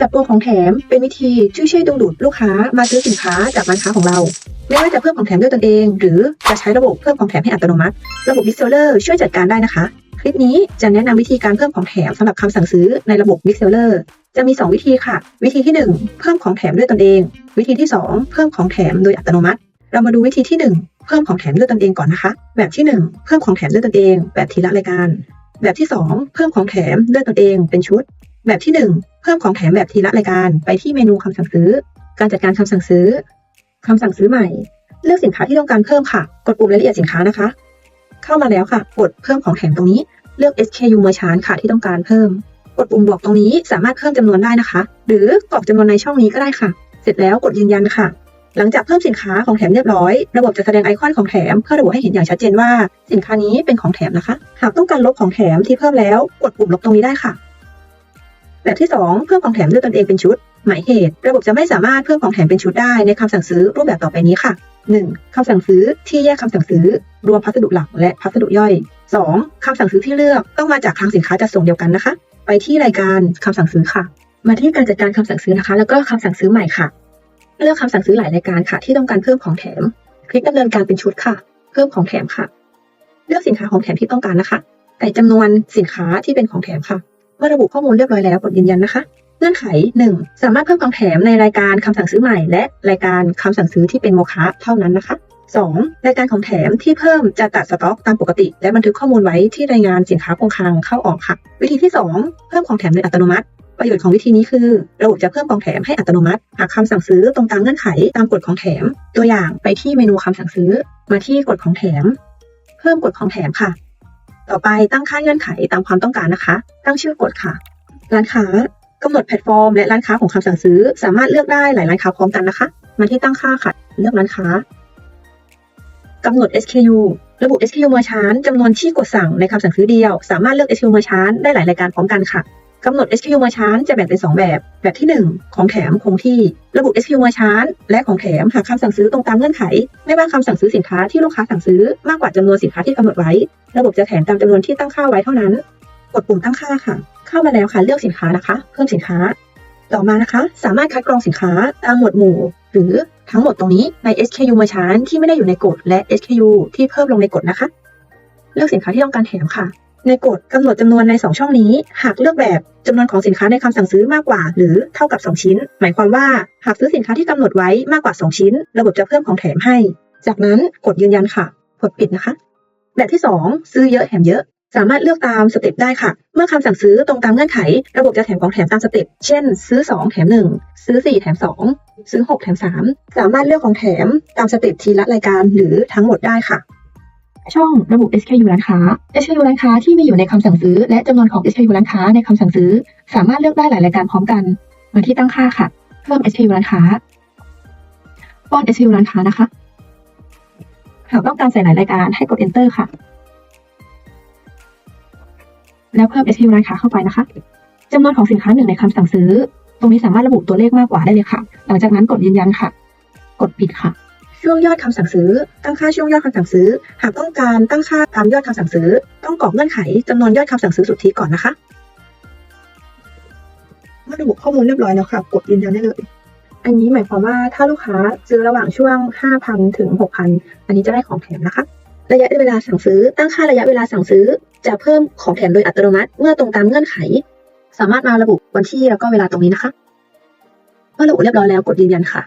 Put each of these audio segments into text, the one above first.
จับตัวของแถมเป็นวิธีช่วยช่วยดึงดูดลูกค้ามาซื้อสินค้าจากร้านค้าของเรา ไม่ว่าจะเพิ่มของแถมด้วยตนเอง หรือจะใช้ระบบเพิ่มของแถมให้อัตโนมัติ ระบบ Big Seller ช่วยจัดการได้นะคะ คลิปนี้จะแนะนำวิธีการเพิ่มของแถมสำหรับคำสั่งซื้อในระบบ Big Seller จะมี 2 วิธีค่ะ วิธีที่ 1 เพิ่มของแถมด้วยตนเอง วิธีที่ 2 เพิ่มของแถมโดยอัตโนมัติ เรามาดูวิธีที่ 1 เพิ่มของแถมด้วยตนเองก่อนนะคะ แบบที่ 1 เพิ่มของแถมด้วยตนเอง แบบทีละรายการ แบบที่ 2 เพิ่มของแถมด้วยตนเองเป็นชุด แบบที่ 1 เพิ่มของแถมแบบทีละรายการไปที่เมนูคำสั่งซื้อ การจัดการคำสั่งซื้อคำสั่งซื้อใหม่ เลือกสินค้าที่ต้องการเพิ่มค่ะ กดปุ่มรายละเอียดสินค้านะคะ เข้ามาแล้วค่ะ กดเพิ่มของแถมตรงนี้ เลือก SKU Merchant ค่ะที่ต้องการเพิ่ม กดปุ่มบวกตรงนี้สามารถเพิ่มจำนวนได้นะคะ หรือกรอกจำนวนในช่องนี้ก็ได้ค่ะ เสร็จแล้วกดยืนยันค่ะ หลังจากเพิ่มสินค้าของแถมเรียบร้อย ระบบจะแสดงไอคอนของแถมเพื่อระบุให้เห็นอย่างชัดเจนว่า สินค้านี้เป็นของแถมนะคะ หากต้องการลบของแถมที่เพิ่มแล้ว กดปุ่มลบตรงนี้ได้ค่ะ แบบที่ 2 เพิ่มของแถมด้วยตนเองเป็นชุด หมายเหตุ ระบบจะไม่สามารถเพิ่มของแถมเป็นชุดได้ในคำสั่งซื้อรูปแบบต่อไปนี้ค่ะ 1. คำสั่งซื้อที่แยกคำสั่งซื้อ รวมพัสดุหลักและพัสดุย่อย 2. คำสั่งซื้อที่เลือกต้องมาจากคลังสินค้าจัดส่งเดียวกันนะคะ ไปที่รายการคำสั่งซื้อค่ะ มาที่การจัดการคำสั่งซื้อนะคะ แล้วก็คำสั่งซื้อใหม่ค่ะ เลือกคำสั่งซื้อหลายรายการค่ะ ที่ต้องการเพิ่มของแถม คลิกดำเนินการเป็นชุดค่ะ เพิ่มของแถมค่ะ เลือกสินค้าของแถมที่ต้องการนะคะ ใส่จำนวนสินค้าที่เป็นของแถมค่ะ เมื่อระบุข้อมูลเรียบร้อยแล้วกดยืนยันนะคะเงื่อนไข 1. สามารถเพิ่มของแถมในรายการคำสั่งซื้อใหม่ และรายการคำสั่งซื้อที่เป็นโมฆะเท่านั้นนะคะ 2. รายการของแถมที่เพิ่มจะตัดสต็อกตามปกติ และบันทึกข้อมูลไว้ที่รายงานสินค้าคงคลังเข้าออกค่ะ วิธีที่ 2 เพิ่มของแถมโดยอัตโนมัติ ประโยชน์ของวิธีนี้คือ ระบบจะเพิ่มของแถมให้อัตโนมัติ หากคำสั่งซื้อตรงตามเงื่อนไขตามกฎของแถม ตัวอย่างไปที่เมนูคำสั่งซื้อ มาที่กฎของแถม เพิ่มกฎของแถมค่ะ ต่อไปตั้งค่าเงื่อนไขตามความต้องการนะคะ ตั้งชื่อกดค่ะ ร้านค้ากำหนดแพลตฟอร์ม และร้านค้าของคำสั่งซื้อ สามารถเลือกได้หลายร้านค้าพร้อมกันนะคะ มาที่ตั้งค่าค่ะ เลือกร้านค้ากำหนด SKU ระบุ SKU Merchant จำนวนที่กดสั่งในคำสั่งซื้อเดียว สามารถเลือก SKU Merchant ได้หลายรายการพร้อมกันค่ะ กำหนด SKU Merchant จะแบ่งเป็น 2 แบบ แบบที่ 1 ของแถมคงที่ระบุ SKU Merchant และของแถมหากคำสั่งซื้อตรงตามเงื่อนไข ไม่ว่าคำสั่งซื้อสินค้าที่ลูกค้าสั่งซื้อมากกว่าจำนวนสินค้าที่กำหนดไว้ ระบบจะแถมตามจำนวนที่ตั้งค่าไว้เท่านั้น กดปุ่มตั้งค่าค่ะ เข้ามาแล้วค่ะเลือกสินค้านะคะ เพิ่มสินค้า ต่อมานะคะ สามารถคัดกรองสินค้าตามหมวดหมู่ หรือทั้งหมดตรงนี้ใน SKU Merchant ที่ไม่ได้อยู่ในกฎและ SKU ที่เพิ่มลงในกฎนะคะ เลือกสินค้าที่ต้องการแถมค่ะ ในกฎกำหนดจำนวนใน 2 ช่องนี้ หากเลือกแบบจำนวนของสินค้าในคำสั่งซื้อมากกว่า หรือเท่ากับ 2 ชิ้น หมายความว่าหากซื้อสินค้าที่กำหนดไว้มากกว่า 2 ชิ้น ระบบจะเพิ่มของแถมให้ จากนั้นกดยืนยันค่ะ กดปิดนะคะ แบบที่ 2 ซื้อเยอะแถมเยอะ สามารถเลือกตามสเต็ปได้ค่ะ เมื่อคำสั่งซื้อตรงตามเงื่อนไข ระบบจะแถมของแถมตามสเต็ป เช่น ซื้อ 2 แถม 1 ซื้อ 4 แถม 2 ซื้อ 6 แถม 3 สามารถเลือกของแถมตามสเต็ปทีละรายการหรือทั้งหมดได้ค่ะ ช่องระบุ SKU ร้านค้า SKU ร้านค้าที่มีอยู่ในคำสั่งซื้อ และจำนวนของ SKU ร้านค้าในคำสั่งซื้อ สามารถเลือกได้หลายรายการพร้อมกัน มาที่ตั้งค่าค่ะเพิ่ม SKU ร้านค้าป้อน SKU ร้านค้านะคะ หากต้องการใส่หลายรายการให้กด Enter ค่ะ แล้วเพิ่ม SKU ร้านค้าเข้าไปนะคะจำนวนของสินค้าหนึ่งในคำสั่งซื้อ ตรงนี้สามารถระบุตัวเลขมากกว่าได้เลยค่ะ หลังจากนั้นกดยืนยันค่ะ กดปิดค่ะ ช่วงยอดคำสั่งซื้อ ตั้งค่าช่วงยอดคำสั่งซื้อ หากต้องการตั้งค่าตามยอดคำสั่งซื้อ ต้องกรอกเงื่อนไขจำนวนยอดคำสั่งซื้อสุทธิก่อนนะคะ เมื่อระบุข้อมูลเรียบร้อยแล้วค่ะ กดยืนยันได้เลย อันนี้หมายความว่าถ้าลูกค้าซื้อระหว่างช่วง 5,000 ถึง 6,000 อันนี้จะได้ของแถมนะคะ ระยะเวลาสั่งซื้อ ตั้งค่าระยะเวลาสั่งซื้อ จะเพิ่มของแถมโดยอัตโนมัติ เมื่อตรงตามเงื่อนไข สามารถมาระบุวันที่แล้วก็เวลาตรงนี้นะคะ เมื่อระบุเรียบร้อยแล้วกดยืนยันค่ะ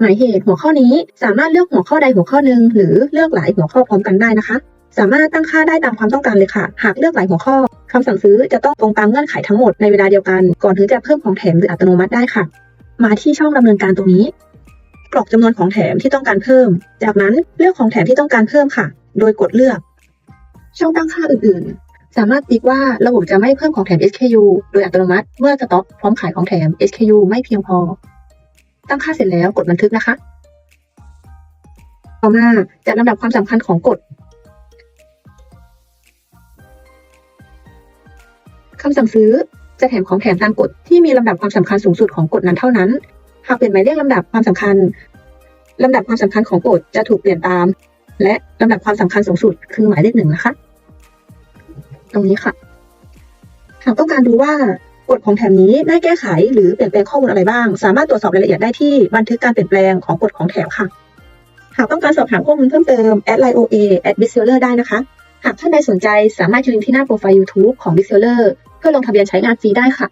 หมายเหตุหัวข้อนี้สามารถเลือกหัวข้อใดหัวข้อหนึ่งหรือเลือกหลายหัวข้อพร้อมกันได้นะคะ สามารถตั้งค่าได้ตามความต้องการเลยค่ะ หากเลือกหลายหัวข้อคำสั่งซื้อจะต้องตรงตามเงื่อนไขทั้งหมดในเวลาเดียวกัน ก่อนถึงจะเพิ่มของแถมโดยอัตโนมัติได้ค่ะ มาที่ช่องดำเนินการตรงนี้ กรอกจำนวนของแถมที่ต้องการเพิ่ม จากนั้นเลือกของแถมที่ต้องการเพิ่มค่ะ โดยกดเลือก ช่องตั้งค่าอื่นๆ สามารถติ๊กว่าระบบจะไม่เพิ่มของแถม SKU โดยอัตโนมัติ เมื่อสต็อกพร้อมขายของแถม SKU ไม่เพียงพอ ตั้งค่าเสร็จแล้วกดบันทึกนะคะ ต่อมาจัดลำดับความสำคัญของกฎคำสั่งซื้อจะแถมของแถมตามกฎที่มีลำดับความสำคัญสูงสุดของกฎนั้นเท่านั้น หากเปลี่ยนหมายเลขลำดับความสำคัญลำดับความสำคัญของกฎจะถูกเปลี่ยนตาม และลำดับความสำคัญสูงสุดคือหมายเลขหนึ่งนะคะ ตรงนี้ค่ะ หากต้องการดูว่า กฎของแถมนี้ได้แก้ไขหรือเปลี่ยนแปลงข้อมูลอะไรบ้าง สามารถตรวจสอบรายละเอียดได้ที่บันทึกการเปลี่ยนแปลงของกฎของแถบค่ะ หากต้องการสอบถามข้อมูลเพิ่มเติมแอดไลน์ OA แอด Bestseller ได้นะคะ หากท่านใดสนใจสามารถคลิกที่หน้าโปรไฟล์ YouTube ของ Bestseller เพื่อลงทะเบียนใช้งานฟรีได้ค่ะ